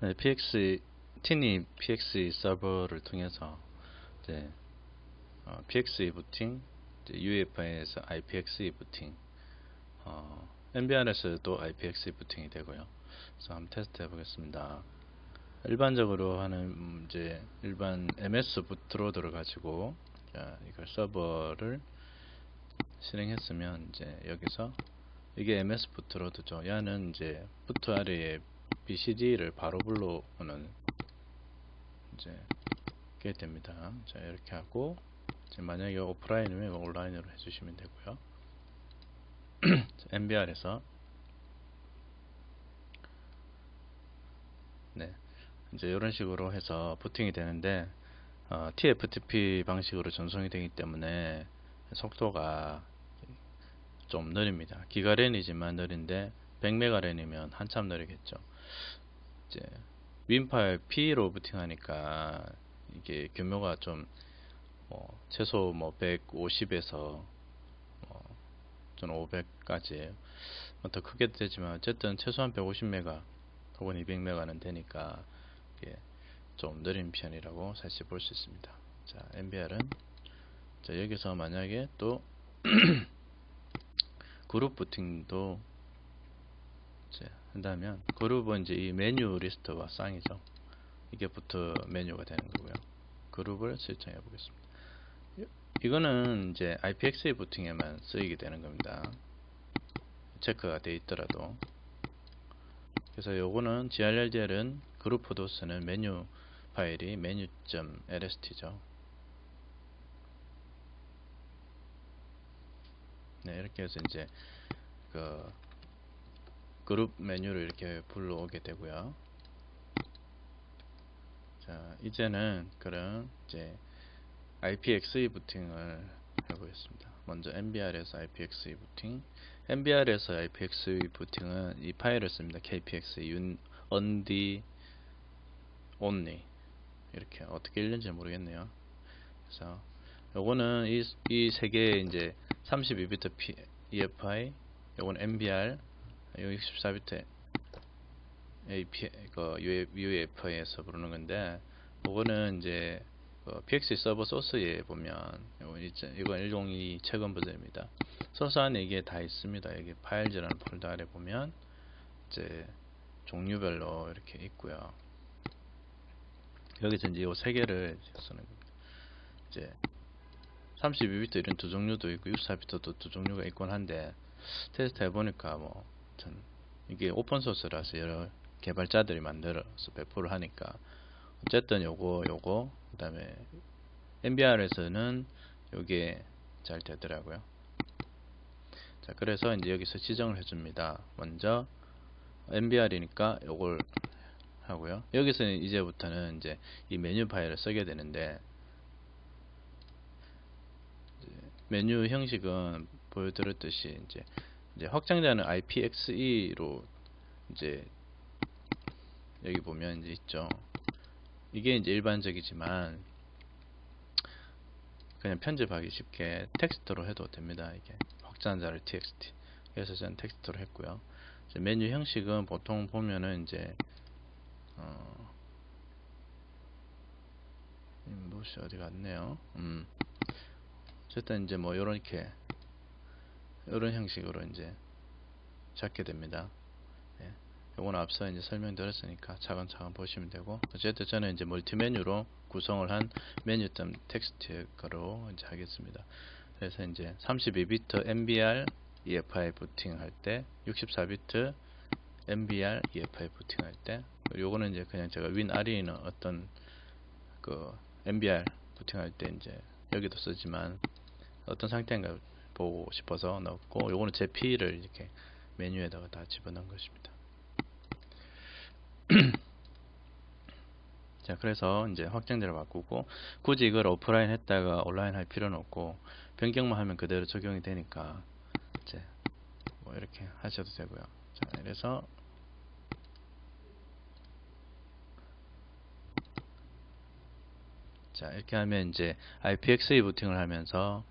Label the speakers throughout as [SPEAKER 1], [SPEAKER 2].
[SPEAKER 1] 네, PX 티니 PX 서버를 통해서 이제 어, PXE 부팅, UEFI에서 IPXE 부팅, 어, MBR에서도 IPXE 부팅이 되고요. 그래서 한번 테스트 해보겠습니다. 일반적으로 하는 음, 이제 일반 MS 부트로드를 가지고 자, 이걸 서버를 실행했으면 이제 여기서 이게 MS 부트로드죠. 얘는 이제 부트 아래에 BCD를 바로 불러오는 이제 게 됩니다. 자 이렇게 하고 만약에 오프라인이면 온라인으로 해주시면 되고요. MBR에서 네 이제 이런 식으로 해서 부팅이 되는데 어, TFTP 방식으로 전송이 되기 때문에 속도가 좀 느립니다. 기가렌이지만 느린데 100메가렌이면 한참 느리겠죠. 이제 윈파일 P로 부팅하니까 이게 규모가 좀 뭐 최소 뭐 150에서 뭐 500까지 더 크게 되지만 어쨌든 최소한 150메가 혹은 200메가는 되니까 좀 느린 편이라고 사실 볼 수 있습니다. 자, MBR은 자, 여기서 만약에 또 그룹 부팅도 한다면 그룹은 이제 이 메뉴 리스트와 쌍이죠. 이게 부트 메뉴가 되는 거고요. 그룹을 설정해 보겠습니다. 이거는 이제 IPXE 부팅에만 쓰이게 되는 겁니다. 체크가 되어 있더라도 그래서 요거는 grldr은 그룹포도 쓰는 메뉴 파일이 메뉴.lst죠. 네, 이렇게 해서 이제 그 그룹 메뉴를 이렇게 불러오게 되고요. 자, 이제는 그럼 이제 IPXE 부팅을 해보겠습니다. 먼저 MBR에서 IPXE 부팅. MBR에서 IPXE 부팅은 이 파일을 씁니다. KPX, 윤, only. 이렇게 어떻게 읽는지 모르겠네요. 그래서 요거는 이세 개의 이제 32비트 EFI, 요건 MBR, 요 64비트 AP, 그 UEFI에서 부르는 건데, 요거는 이제 그 PX 서버 소스에 보면 이건 102 최근 버전입니다. 소스 안에 이게 다 있습니다. 여기 파일즈라는 폴더 아래 보면 이제 종류별로 이렇게 있고요. 여기서 이제 이 세 개를 쓰는 겁니다. 이제 32비트 이런 두 종류도 있고 64비트도 두 종류가 있곤 한데 테스트 해보니까 뭐 전 이게 오픈 소스라서 여러 개발자들이 만들어서 배포를 하니까 어쨌든 요거 요거 그 다음에 MBR에서는 요게 잘 되더라고요. 자 그래서 이제 여기서 지정을 해줍니다. 먼저 MBR이니까 요걸 하고요. 여기서는 이제부터는 이제 이 메뉴 파일을 쓰게 되는데 메뉴 형식은 보여드렸듯이 이제 이제 확장자는 IPXE로 이제 여기 보면 이제 있죠. 이게 이제 일반적이지만 그냥 편집하기 쉽게 텍스트로 해도 됩니다. 이게 확장자를 txt. 그래서 저는 텍스트로 했고요. 메뉴 형식은 보통 보면은 이제 어, 인봇이 어디 갔네요. 음. 어쨌든 이제 뭐 요렇게 이런 형식으로 이제 잡게 됩니다. 예. 요건 앞서 이제 설명드렸으니까 차근차근 보시면 되고 어쨌든 저는 이제 멀티 메뉴로 구성을 한 메뉴점 텍스트로 이제 하겠습니다. 그래서 이제 32비트 MBR EFI 부팅 할 때, 64비트 MBR EFI 부팅 할 때, 요거는 이제 그냥 제가 윈 아래에는 어떤 그 MBR 부팅 할 때 이제 여기도 쓰지만 어떤 상태인가 보고 싶어서 넣고 요거는 제 P를 이렇게 메뉴에다가 다 집어넣은 것입니다. 자 그래서 이제 확장자를 바꾸고 굳이 이걸 오프라인 했다가 온라인 할 필요는 없고 변경만 하면 그대로 적용이 되니까 이제 뭐 이렇게 하셔도 되고요. 자 그래서 자 이렇게 하면 이제 IPXE 부팅을 하면서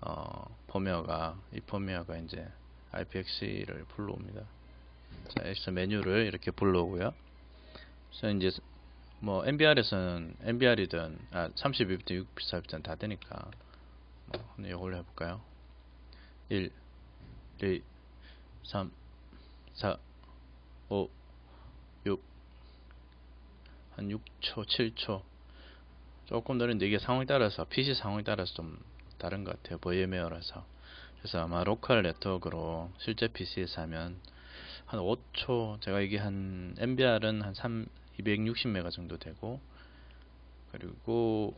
[SPEAKER 1] 어, 포메어가 이 포메어가 이제 IPXE를 불러옵니다. 자, 여기서 메뉴를 이렇게 불러오고요. 그래서 이제 뭐 MBR에서는 MBR이든 아 32비트, 64비트는 다 되니까 뭐 이걸로 해볼까요? 1, 2, 3, 4, 5, 6, 한 6초, 7초 조금 느린데 이게 상황에 따라서 PC 상황에 따라서 좀 다른 것 같아요. 보이메어라서 그래서 아마 로컬 네트워크로 실제 PC에서 하면 한 5초 제가 이게 한 MBR은 한 3, 260메가 정도 되고 그리고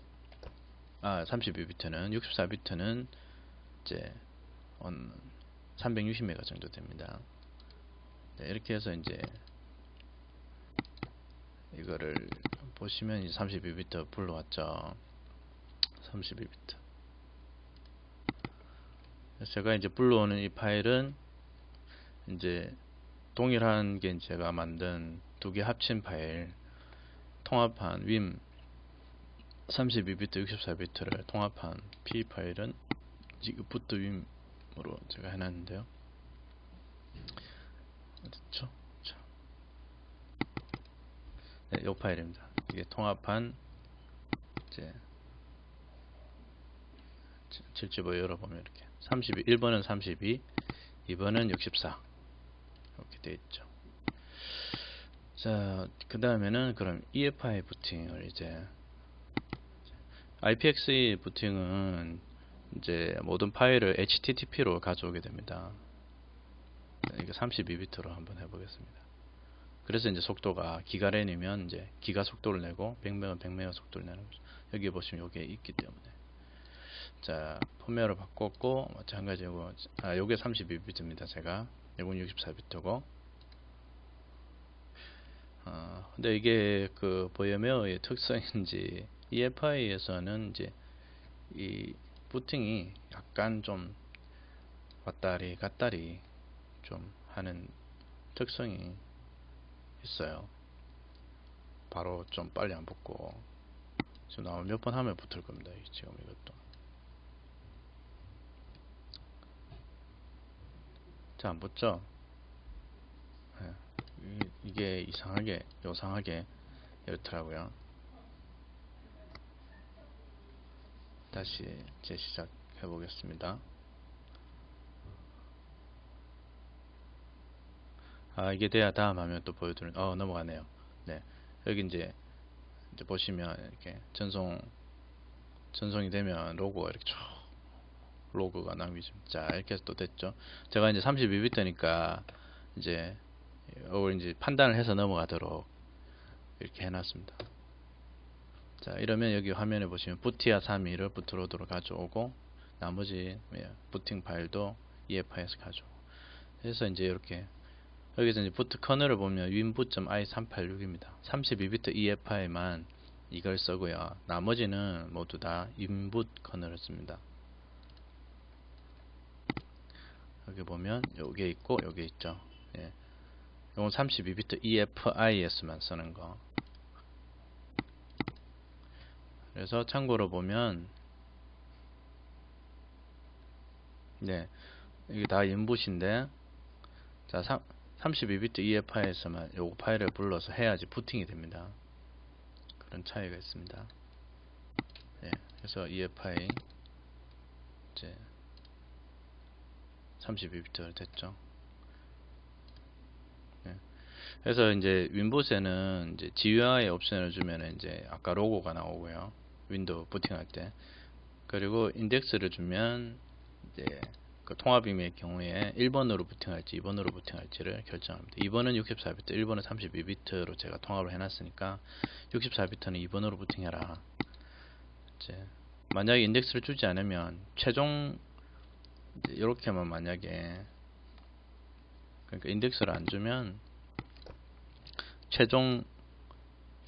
[SPEAKER 1] 아 32비트는 64비트는 이제 360메가 정도 됩니다. 네, 이렇게 해서 이제 이거를 보시면 이제 32비트 불러왔죠. 32비트. 제가 이제 불러오는 이 파일은 이제 동일한 게 제가 만든 두 개 합친 파일 통합한 윈 32비트 64비트를 통합한 P 파일은 지금 부트 윈으로 제가 해놨는데요. 어딨죠? 자. 네, 이 파일입니다. 이게 통합한 이제 7집을 열어보면 이렇게 32 1번은 32 2번은 64 이렇게 되어 있죠. 자, 그 다음에는 그럼 EFI 부팅을 이제 IPXE 부팅은 이제 모든 파일을 HTTP로 가져오게 됩니다. 이게 32비트로 한번 해보겠습니다. 그래서 이제 속도가 기가렌이면 이제 기가 속도를 내고 100메가 100메가 속도를 내는 거죠. 여기 보시면 이게 있기 때문에 자 포맷을 바꿨고 마찬가지고 아 요게 32비트입니다. 제가 이건 64비트고 어, 근데 이게 그 보여메어의 특성인지 EFI에서는 이제 이 부팅이 약간 좀 왔다리 갔다리 좀 하는 특성이 있어요. 바로 좀 빨리 안 붙고 지금 아마 몇번 하면 붙을 겁니다. 지금 이것도 자안 붙죠? 네. 이게 이상하게 요상하게 이렇더라고요. 다시 재시작 해 보겠습니다. 아 이게 돼야 다음 화면 또 보여드는 어 넘어가네요 네 여기 이제 이제 보시면 이렇게 전송 전송이 되면 로고가 이렇게 쭉 로그가 나오죠 자 이렇게 해서 또 됐죠 제가 이제 32비트니까 이제 이걸 이제 판단을 해서 넘어가도록 이렇게 해놨습니다 자 이러면 여기 화면에 보시면 부티아 32를 부트로드로 가져오고 나머지 부팅 파일도 EFI에서 가져오고 그래서 이제 이렇게 여기서 이제 부트 커널을 보면 winboot.i386입니다. 32비트 EFI만 이걸 쓰고요. 나머지는 모두 다 winboot 커널을 씁니다. 여기 보면 여기 있고 여기 있죠. 예. 이건 32비트 EFIS만 쓰는 거. 그래서 참고로 보면 네. 이게 다 인풋인데 자, 3, 32비트 EFI에서만 요 파일을 불러서 해야지 부팅이 됩니다. 그런 차이가 있습니다. 예, 그래서 EFI 이제 32비트가 됐죠. 예, 그래서 이제 윈보스에는 이제 GUI 옵션을 주면 이제 아까 로고가 나오고요. 윈도우 부팅할 때 그리고 인덱스를 주면 이제 그 통합임의 경우에 1번으로 부팅할지 2번으로 부팅할지를 결정합니다. 2번은 64비트, 1번은 32비트로 제가 통합을 해놨으니까 64비트는 2번으로 부팅해라. 이제 만약에 인덱스를 주지 않으면 최종 이렇게만 만약에 그러니까 인덱스를 안 주면 최종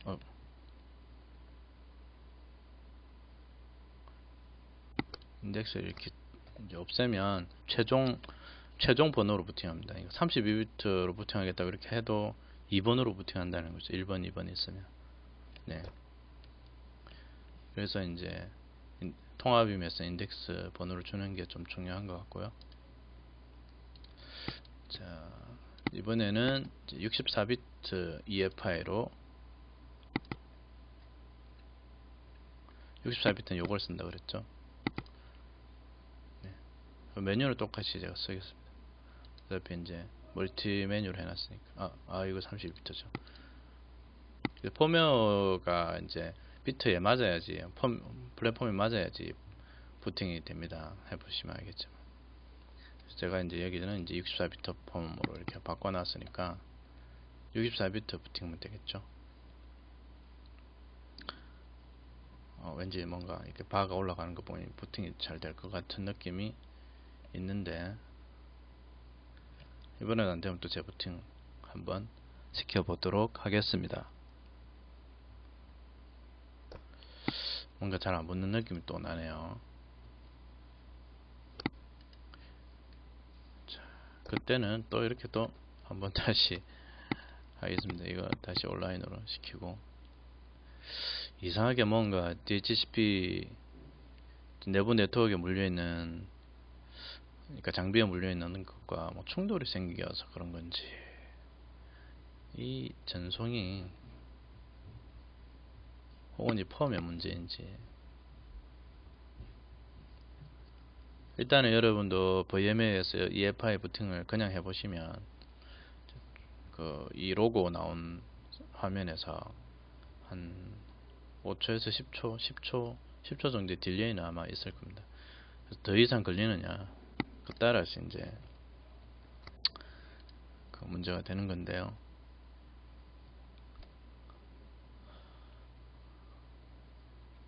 [SPEAKER 1] 어, 인덱스를 이렇게 없애면 최종 최종 번호로 부팅합니다. 32비트로 부팅하겠다고 이렇게 해도 2번으로 부팅한다는 거죠. 1번, 2번 있으면. 네. 그래서 이제 통합이면서 인덱스 번호를 주는 게 좀 중요한 것 같고요. 자, 이번에는 64비트 EFI로 64비트는 요걸 쓴다 그랬죠. 네. 메뉴를 똑같이 제가 쓰겠습니다. 어차피 이제 멀티 메뉴를 해놨으니까. 아, 아 이거 32비트죠. 포메어가 이제 비트에 맞아야지 펌, 플랫폼에 맞아야지 부팅이 됩니다. 해보시면 알겠지만 제가 이제 여기는 이제 64비트 폼으로 이렇게 바꿔놨으니까 64비트 부팅면 되겠죠. 어, 왠지 뭔가 이렇게 바가 올라가는 거 보니 부팅이 잘 될 것 같은 느낌이 있는데 이번엔 안되면 또 재부팅 한번 시켜보도록 하겠습니다. 뭔가 잘 안 붙는 느낌이 또 나네요. 자, 그때는 또 이렇게 또 한번 다시 하겠습니다. 이거 다시 온라인으로 시키고 이상하게 뭔가 DHCP 내부 네트워크에 물려있는 그러니까 장비에 물려있는 것과 뭐 충돌이 생겨서 그런 건지 이 전송이 혹은 이 펌의 문제인지 일단은 여러분도 VMA에서 EFI 부팅을 그냥 해보시면 그 이 로고 나온 화면에서 한 5초에서 10초, 10초, 10초 정도의 딜레이는 아마 있을 겁니다. 더 이상 걸리느냐 그 따라서 이제 그 문제가 되는 건데요.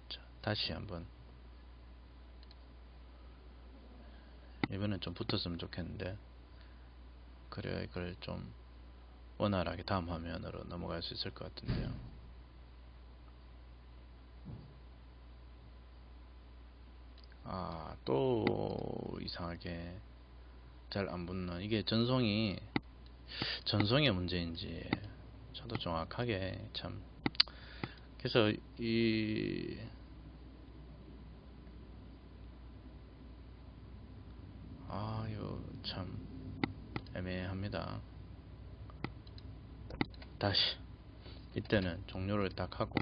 [SPEAKER 1] 자, 다시 한번. 이번엔 좀 붙었으면 좋겠는데. 그래야 이걸 좀 원활하게 다음 화면으로 넘어갈 수 있을 것 같은데요. 아, 또 이상하게 잘 안 붙는 이게 전송이 전송의 문제인지 저도 정확하게 참. 그래서 이 아, 이거 참 애매합니다. 다시 이때는 종료를 딱 하고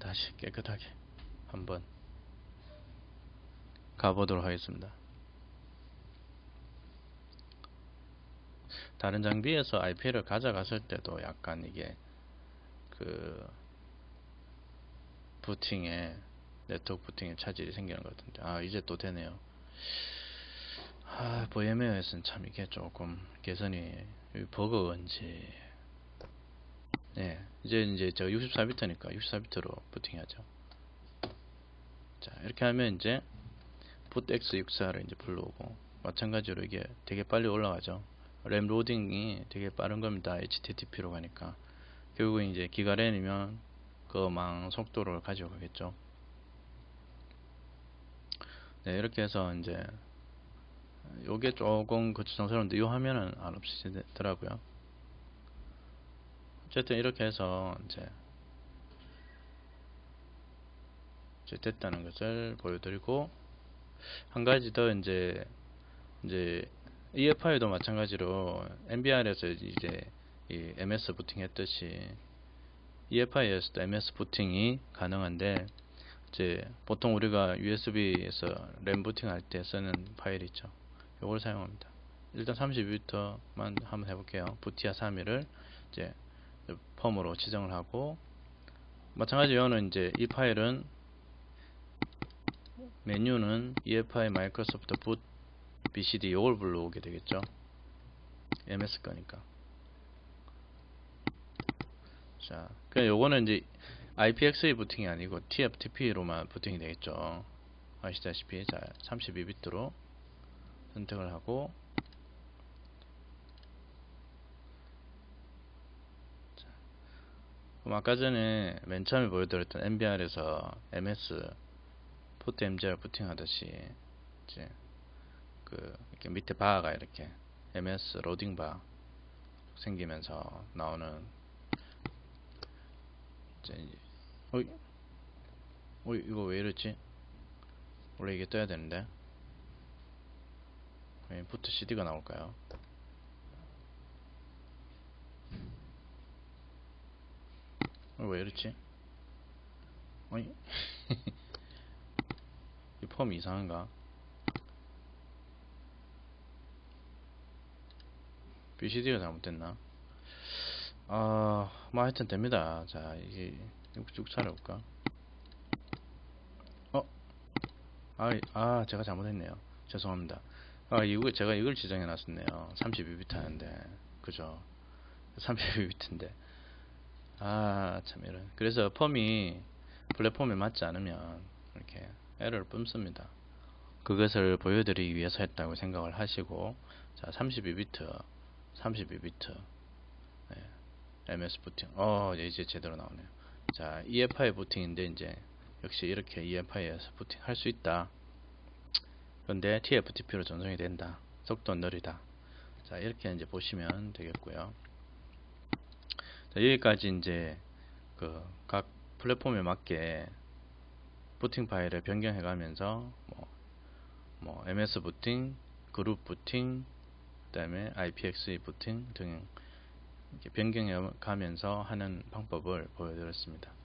[SPEAKER 1] 다시 깨끗하게 한번 가보도록 하겠습니다. 다른 장비에서 IP를 가져갔을 때도 약간 이게 그 부팅에 네트워크 부팅에 차질이 생기는 것 같은데 아 이제 또 되네요. 아 VMware에서는 참 이게 조금 개선이 버거인지 네 이제 이제 제가 64비트니까 64비트로 부팅하죠. 자 이렇게 하면 이제 bootx 64를 이제 불러오고 마찬가지로 이게 되게 빨리 올라가죠. 램 로딩이 되게 빠른 겁니다. HTTP로 가니까 결국 이제 기가랜이면 그 망 속도를 가져가겠죠. 네 이렇게 해서 이제 요게 조금 거추장스러운데 이 화면은 안 없어지더라고요. 어쨌든 이렇게 해서 이제 이제 됐다는 것을 보여드리고 한 가지 더 이제 이제 EFI도 마찬가지로 MBR에서 이제 이 MS 부팅 했듯이 EFI에서도 MS 부팅이 가능한데 이제 보통 우리가 USB에서 램 부팅 할 때 쓰는 파일 있죠. 요걸 사용합니다. 일단 32비트만 한번 해볼게요. 부티아 3일을 이제 펌으로 지정을 하고 마찬가지로 이거는 이제 이 파일은 메뉴는 EFI 마이크로소프트 붓 BCD 요걸 불러오게 되겠죠. MS 거니까. 자, 그냥 요거는 이제 IPXE 부팅이 아니고 TFTP로만 부팅이 되겠죠. 아시다시피 자 32비트로 선택을 하고 그럼 아까 전에 맨 처음에 보여드렸던 MBR에서 MS 포트 MGR 부팅 하듯이 이제 그 이렇게 밑에 바가 이렇게 MS 로딩 바 생기면서 나오는 이제 어이 어이 이거 왜 이러지 원래 이게 떠야 되는데 왜 부트 CD가 나올까요? 어, 왜 이렇지? 어이? 이 폼이 이상한가? BCD가 잘못됐나? 아, 뭐 하여튼 됩니다. 자, 이게 쭉 차려볼까? 어? 아, 이- 아, 제가 잘못했네요. 죄송합니다. 아, 이거 제가 이걸 지정해 놨었네요. 32비트 하는데. 그죠? 32비트인데. 아, 참 이런. 그래서 폼이 플랫폼에 맞지 않으면 이렇게 에러를 뿜습니다. 그것을 보여드리기 위해서 했다고 생각을 하시고 자, 32비트 32비트 MS 부팅 어 예, 이제 제대로 나오네요 자 EFI 부팅인데 이제 역시 이렇게 EFI에서 부팅 할 수 있다. 그런데 TFTP로 전송이 된다. 속도는 느리다. 자 이렇게 이제 보시면 되겠고요. 자, 여기까지 이제 그 각 플랫폼에 맞게 부팅 파일을 변경해 가면서 뭐, 뭐 MS 부팅, 그룹 부팅, 그 다음에 IPXE 부팅 등 변경해 가면서 하는 방법을 보여드렸습니다.